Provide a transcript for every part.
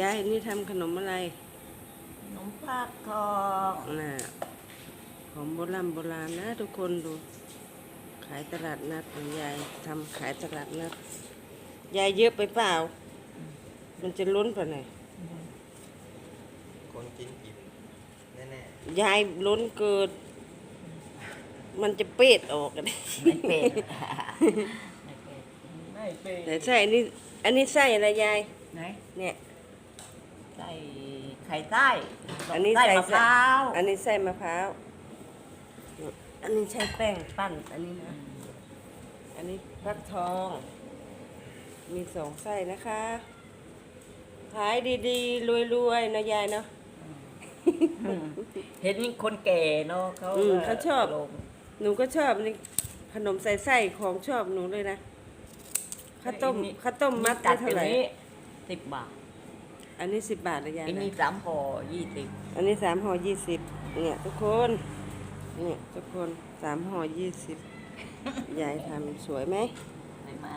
ยายนี่ทำขนมอะไร ขนมภาคทองน่ะของโบราณโบราณนะทุกคนดู ขายตลาดนัดของยายทำขายตลาดนัดยายเยอะไปเปล่า มันจะล้นไปไหนอยคนกินกินแน่ยายล้นเกินมันจะเปิดออกกันไม่เป็นไม่เป็นแต่ใส่อันนี้ อันนี้ใส่อะไรยาย ไหน เนี่ย ใส่ไข่ใต้อันนี้ใส่ใส่มะพร้าวอันนี้ใส่มะพร้าว อันนี้ใช้แป้งปั้น อันนี้นะ อันนี้ฟักทอง มีสองไส้นะคะ ขายดีๆรวยๆนะยายเนาะอืมเห็นคนแก่เนาะเขาอืมเขาชอบลงหนูก็ชอบนี่ขนมใส่ไส้ของชอบหนูเลยนะข้าวต้มไอ้นี่ข้าวต้มมัดจัได้ดเท่าไหร่สิบบาท อันนี้สิบบาทเลยยายอันนะนี้สามห่อยี่สิบอันนี้สามห่อยี่สิบเนี่ยทุกคนเนี่ยทุกคนสามห่อยี่สิบยายทำสวยไหมใช่ไหม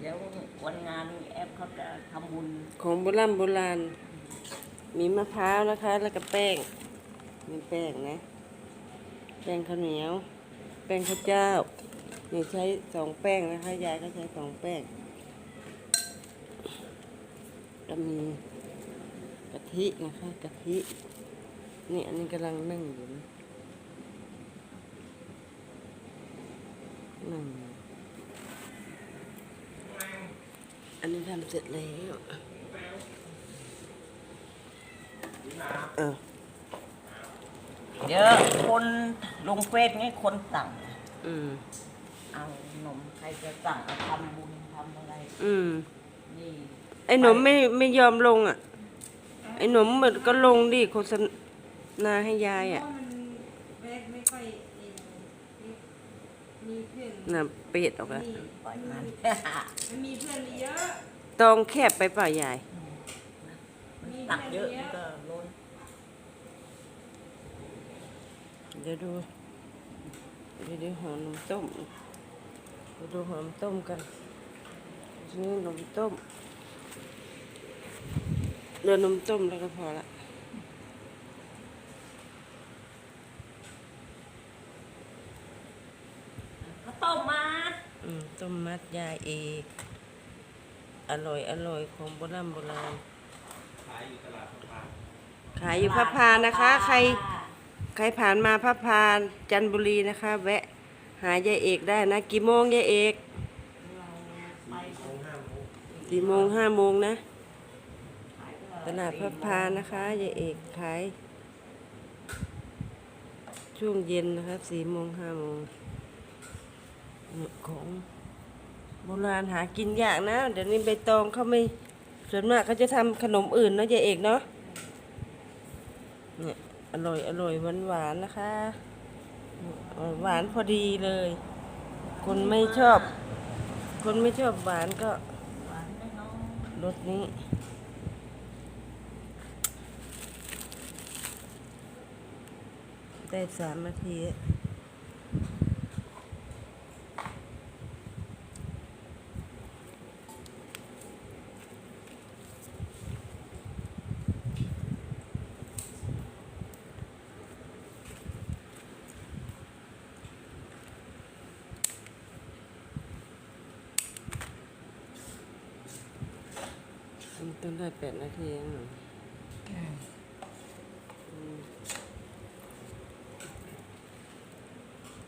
เดี๋ยววันงานแอปเขาจะทำบุญของโบราณโบราณ มีมะพร้าวนะคะ แล้วก็แป้งมีแป้งนะ แป้งข้าวเหนียว แป้งข้าวเจ้านี่ใช้สองแป้งนะคะ ยายก็ใช้สองแป้ง ก็มีกะทินะคะกะทินี่อันนี้กำลังนึ่งอยู่นะนึ่งอยู่อันนี้ทำเสร็จแล้วเออเยอะคนลงเฟซนี่คนสั่ง อืมเอาขนมใครจะสั่งเอาทำบุญทำอะไร อืมนี่ ไอ้หนมไม่ไม่ยอมลงอะ ไอ้หนมมันก็ลงดิโฆษณาให้ยายอะไม่ค่อยเอ่อมีเพื่อนน่ะเปิดออกแล้วปล่อยมันมันมีเพื่อนเยอะตองแคบไปเปล่ายายตักเยอะมันก็ล้นเดี๋ยวดูเดี๋ยวดูหอมนมต้มเดี๋ยวดูหอมต้มกันนี่นมต้ม เดือนนมต้มแล้วก็พอละข้าวต้มมัดอืมต้มมัดยายเอกอร่อยอร่อยของโบราณโบราณๆขายอยู่ตลาดสะพานขายอยู่พระพานะคะ ใครใครผ่านมาพระพานจันทบุรีนะคะ แวะ หายายเอกได้นะ กี่โมงยายเอก เราไปโมงห้าโมงสี่โมงห้าโมงนะ ตลาดพระพานะคะยายเอกขายช่วงเย็นนะคะสี่โมงห้าโมงของโบราณหากินยากนะ เดี๋ยวนี้ใบตองเขาไม่ส่วนมากเขาจะทำขนมอื่นเนาะยายเอกเนาะเนี่ยอร่อยอร่อยหวานหวานๆนะคะ หวานพอดีเลย คนไม่ชอบ คนไม่ชอบหวานก็รสนี้ ได้สามนาทีอะมันต้องได้แปดนาทีเองเหรอ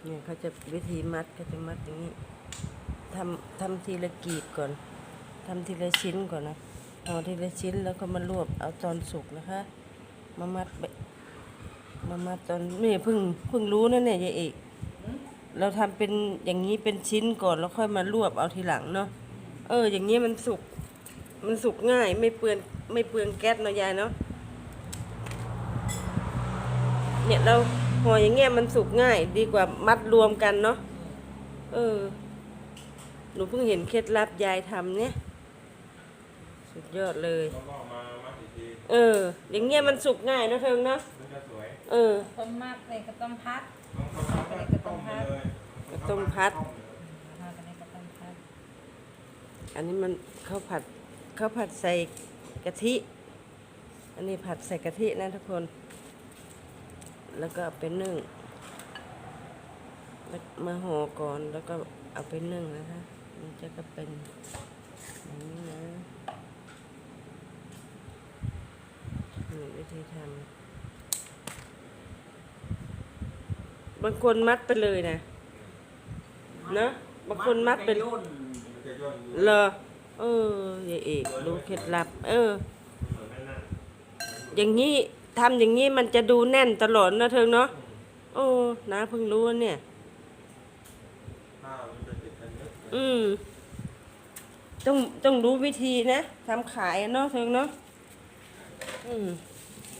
เนี่ยเขาจะวิธีมัดเขาจะมัดอย่างนี้ทำทำทีละกีบก่อนทำทีละชิ้นก่อนนะเอาทีละชิ้นแล้วก็มารวบเอาตอนสุกนะคะ มามัดแบบมามัดตอนนี่เพิ่งเพิ่งรู้นะเนี่ยยายเอกเราทำเป็นอย่างนี้เป็นชิ้นก่อนแล้วค่อยมารวบเอาทีหลังเนาะเออ อย่างนี้มันสุกมันสุกง่ายไม่เปลืองไม่เปลืองแก๊สเนาะยายเนาะเนี่ยเราห่ ออย่างเงี้ยมันสุกง่าย ดีกว่ามัดรวมกันเนาะเออ หนูเพิ่งเห็นเคล็ดลับยายทำเนี่ย สุดยอดเลย แล้วก็มามัดอีกทีเออ อย่างเงี้ยมันสุกง่ายเนอะเทิงเนาะมันจะสวยเออต้มมากเลยก็ต้มพัดต้องต้มก็ต้มไปเลยก็ต้มพัด มากันเลยก็ต้มพัดอันนี้มันข้าวผัดข้าวผัดใส่กะทิ อันนี้ผัดใส่กะทินะทุกคน แล้วก็เอาไปนึ่งแล้วมาห่อก่อนแล้วก็เอาไปนึ่งนะคะมันจะก็เป็นอย่างนี้นะนี่วิธีทำบางคนมัดไปเลยนะเนอะบางคนมัดไปย่นมันจะย่นอยู่เอเออยายเอกรู้เคล็ดลับ เออ อย่างนี้ ทำอย่างนี้มันจะดูแน่นตลอดนะเธอเนาะโอ้นาเพิ่งรู้เนี่ยข้าวมันจะติดกันเยอะอืม ต้องต้องรู้วิธีนะทำขายอะเนาะเธอเนาะอืม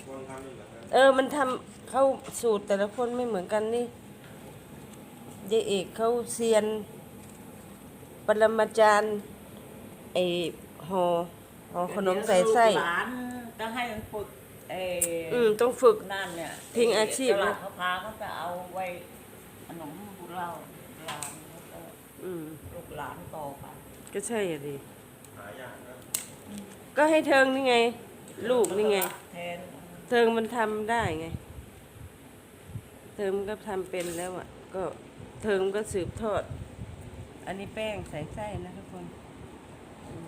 คนทำนี่เหมือนกันเออมันทำเข้าสูตรแต่ละคนไม่เหมือนกันนี่ยายเอกเขาเซียน ปรมาจารย์ไอห่อห่อขนมใส่ไส้ลูกหลานก็ให้มันฝึกเอออืมต้องฝึก นั่นเนี่ยทิ้งอาชีพตนะลาดเขาพาเขาจะเอาไว้ขนมพวกเราหลานแล้วก็อืมลูกหลานต่อไปก็ใช่อะดิหายากนะก็ให้เทิงนี่ไง ลูกนี่ไง แทนเทิงมันทำได้ไง เทิงมันก็ทำเป็นแล้วอะ ก็เทิงมันก็สืบทอด อันนี้แป้งใส่ไส้นะทุกคนอืม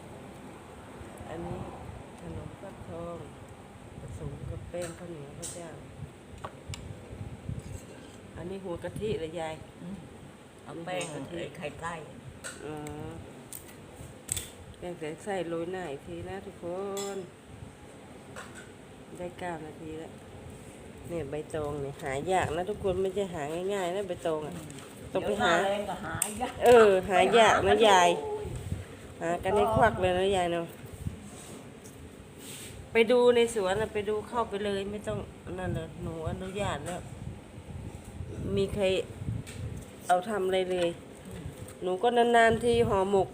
อันนี้ขนมฟักทองผสมกับ แป้งข้าวเหนียวข้าวเจ้า อันนี้หัวกะทิเลยยาย เอาแป้งกับไข่ไก่อ๋อแป้งใส่ไส้โรยหน้าอีกทีนะทุกคน ได้เก้านาทีแล้ว เนี่ยใบตองเนี่ยหายากนะทุกคนไม่ใช่หาง่ายๆนะใบตองอะ ต้องไปหา เดี๋ยวน้แรงก็หายาก เออ หายากนะยาย หากันให้ควักเลยนะยายเนาะ ไปดูในสวนนะไปดูเข้าไปเลย ไม่ต้องนั่นเลยหนูอนุญาตแล้ว มีใครเอาทำอะไรเลย หนูก็นานๆที่ห่อหมก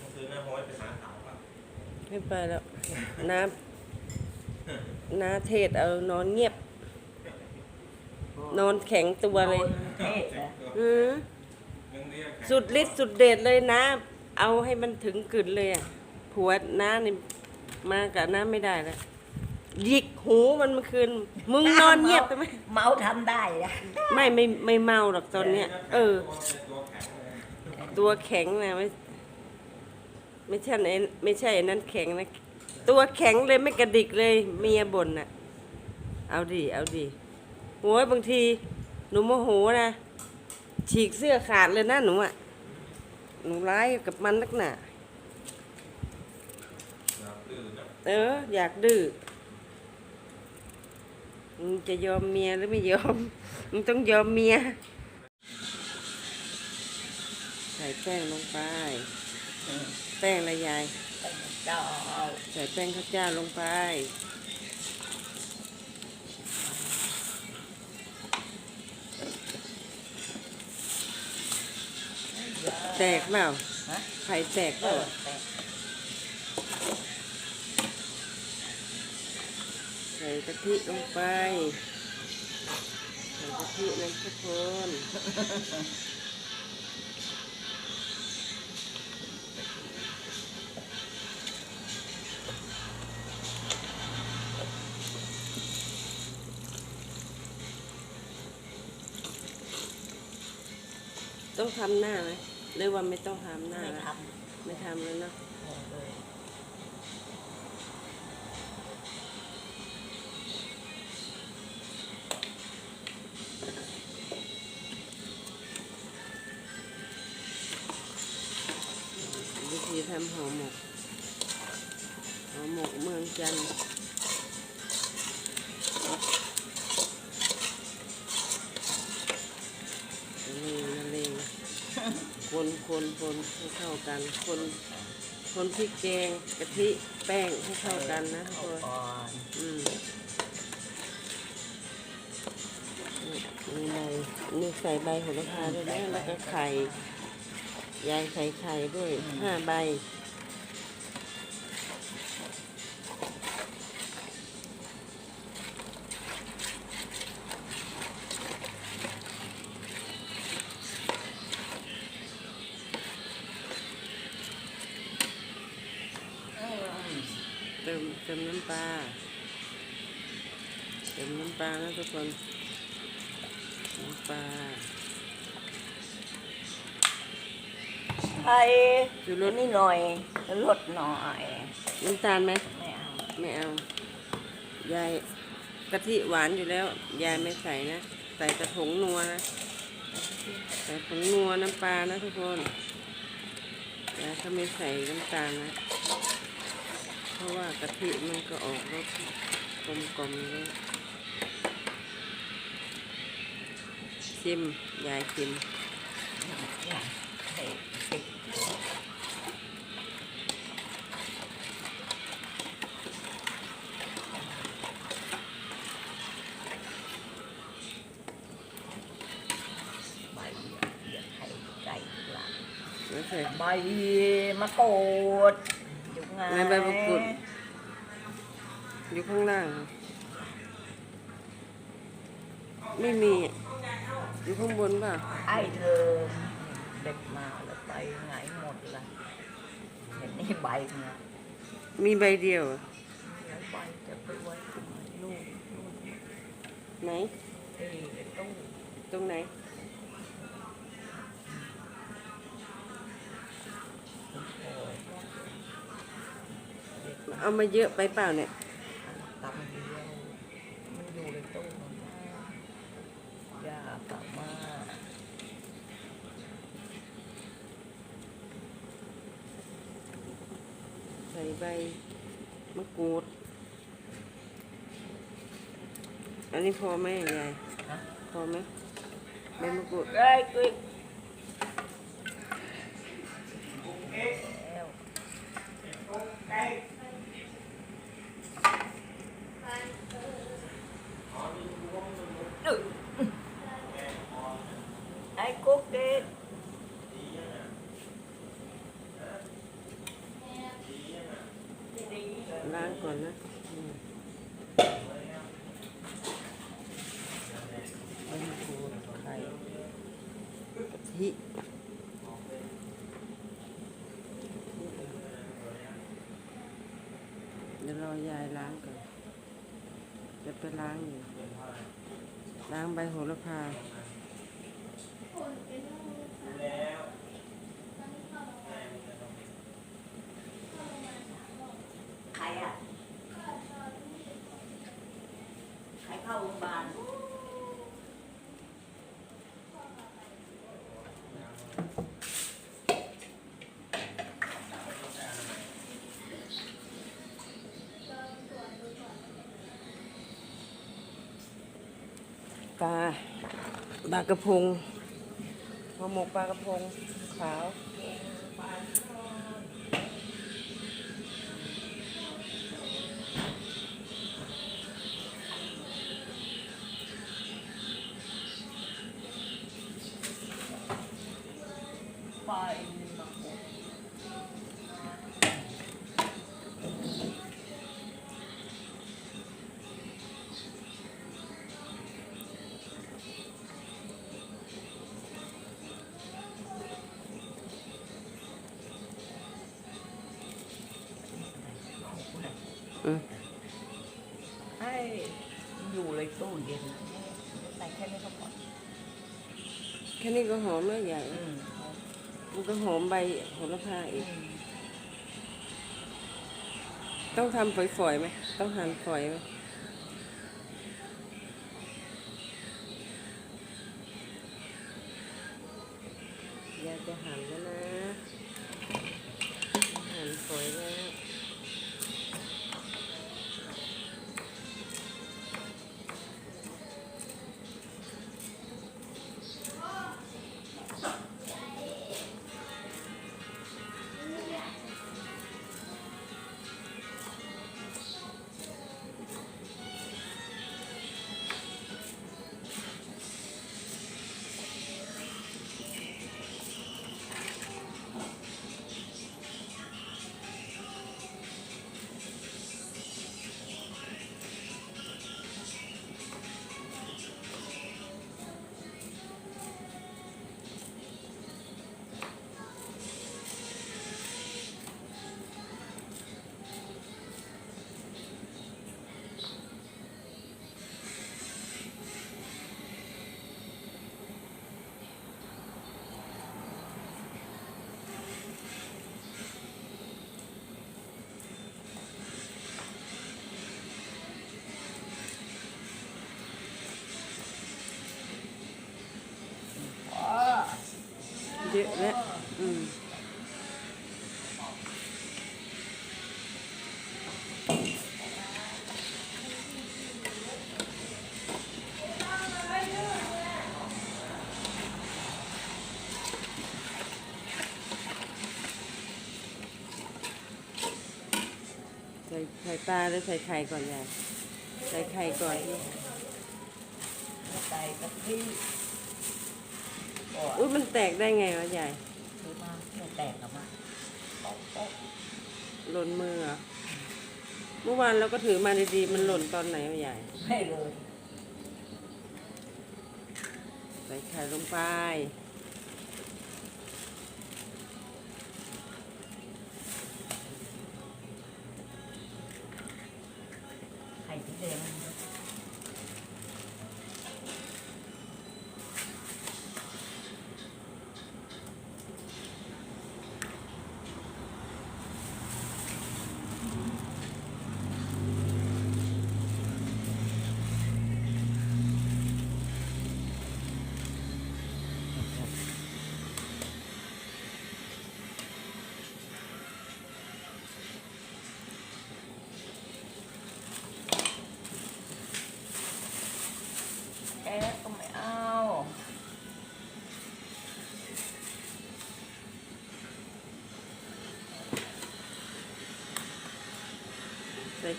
ต้องซื้อแม่โฮ้ยไปหาสาวป่ะไม่ไปแล้วน้ำน้าเทศเอานอนเงียบ นอนแข็งตัวเลยโดนเทศนะอือยังเรียกแขกสุดฤทธิ์สุดเดชเลยนะ เอาให้มันถึงกึ่นเลยอะผัวน้านี่มากับน้าไม่ได้แล้วหยิกหูมันเมื่อคืน มึงนอนเงียบทำไมเมาทำได้อะไม่ไม่ไม่เมาหรอกตอนเนี้ย เออตัวแข็งเลยตัวแข็งนะไม่ไม่ใช่ไอ้ไม่ใช่ไอ้นั้นแข็งนะ ตัวแข็งเลยไม่กระดิกเลยเมียบ่นน่ะ เอาดิเอาดิ โอ้ยบางที หนูโมโหนะ ฉีกเสื้อขาดเลยนะหนูอะ หนูร้ายกับมันนักหนานะดื้อนะเออ อยากดื้อมึงจะยอมเมียหรือไม่ยอม มึงต้องยอมเมีย ใส่แป้งลงไป แป้งอะไรยายเจ้าใส่แป้งข้าวเจ้าลงไป แตกเปล่าฮะไข่แตกเปเอล่าอแต่ใส่กะทิลงไปใส่กะทิเลยทุกคนต้องทำหน้าไหม หรือว่าไม่ต้องทำหน้าไม่ละทไม่ทำแล้วเนาะ ให้เข้ากัน คนคนพริกแกงกะทิแป้งให้เข้ากันนะทุกเอาคนก่อนอืมนี่ใบนี่ใส่ใบโหระพาด้วยนะแล้วก็ไข่ยายใส่ไข่ด้วยห้าใบ น้ำปลานะทุกคนน้ำปลาไทยอยู่รสนี่หน่อยลดหน่อยน้ำตาลไหมไม่เอาไม่เอายายกะทิหวานอยู่แล้วยายไม่ใส่นะ ใส่กระถงนัวนะใส่ผงนัวน้ำปลานะทุกคนยายเขาไม่ใส่น้ำตาลนะ เพราะว่ากะทิมันก็ออกรสกลมกลมๆเลย ชิม ยายชิมอยากใส่ติดใบเดี๋ยวให้ไก่หลังแล้วใส่ใบมะกรูดอยู่ไงไหนใบมะกรูด อยู่ข้างล่าง ไม่มี อยู่ข้างบนเปล่าไอ้เธอเด็กมาแล้วไปไหนหมดละเห็นนี่ใบนะมีใบเดียวเหรอแล้วใบจะไปไว้ตรงไหนลูกลูกไหนเอ้ยในตู้ตรงไหนเอามาเยอะไปเปล่าเนี่ย ตำเดียวมันอยู่ในตู้มันมากยากกลับมา ใส่ใบมะกรูด อันนี้ พอไหมยายพอไหมใบมะกรูดเอ้กุยแล้วอึ๊ะไอ้กุ๊กเด็ด ล้างก่อนนะอืมใบมะกรูดไข่กะทิเดี๋ยวรอยายล้างก่อนจะไปล้างอยู่ล้างใบโหระพา ใครอะใครเข้าโรงพยาบาล ปลาปลากระพงหัวหมกปลากระพงขาว ให้อยู่เลยตู้เย็นใส่แค่นี้ก็พอแค่นี้ก็หอมแล้วใหญ่อืมมันก็หอมใบโหระพาอีก ต้องทำฝอยๆไหม ต้องหั่นฝอยไหม เยอะแล้วอืมใส่ไข่ปลาหรือใส่ไข่ก่อนยายใส่ไข่ก่อนที่ใส่กะทิ ก็อุ้ยมันแตกได้ไงวะยายซื้อมาไม่แตกหรอกมาโป๊ะโป๊ะหล่นมือเหรอเมื่อวานเราก็ถือมาดีๆมันหล่นตอนไหนวะยายให้เลยใส่ไข่ลงไป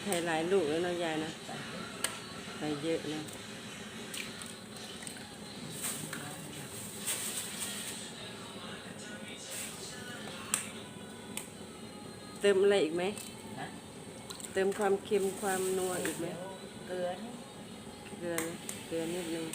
ไข่หลายลูกแล้วเนาะยายนะใส่ไปใส่เยอะนะเติมอะไรอีกไหมนะเติมความเค็มความนัวอีกไหม เกลือนี่เกลือนะเกลือนิดนึง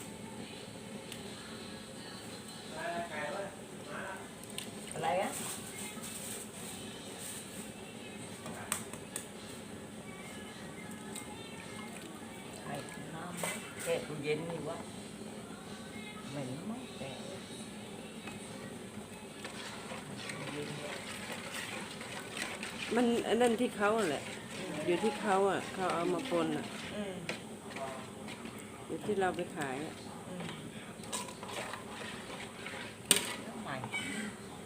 มันอันนั้นที่เขาอะแหละ อยู่ที่เขาอะ เขาเอามาปนอะอืมอยู่ที่เราไปขายอะอืมแล้วใหม่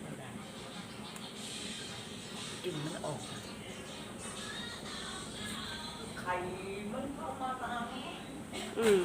ไม่ได้กลินมันออกไข่มันเข้ามาตามอืม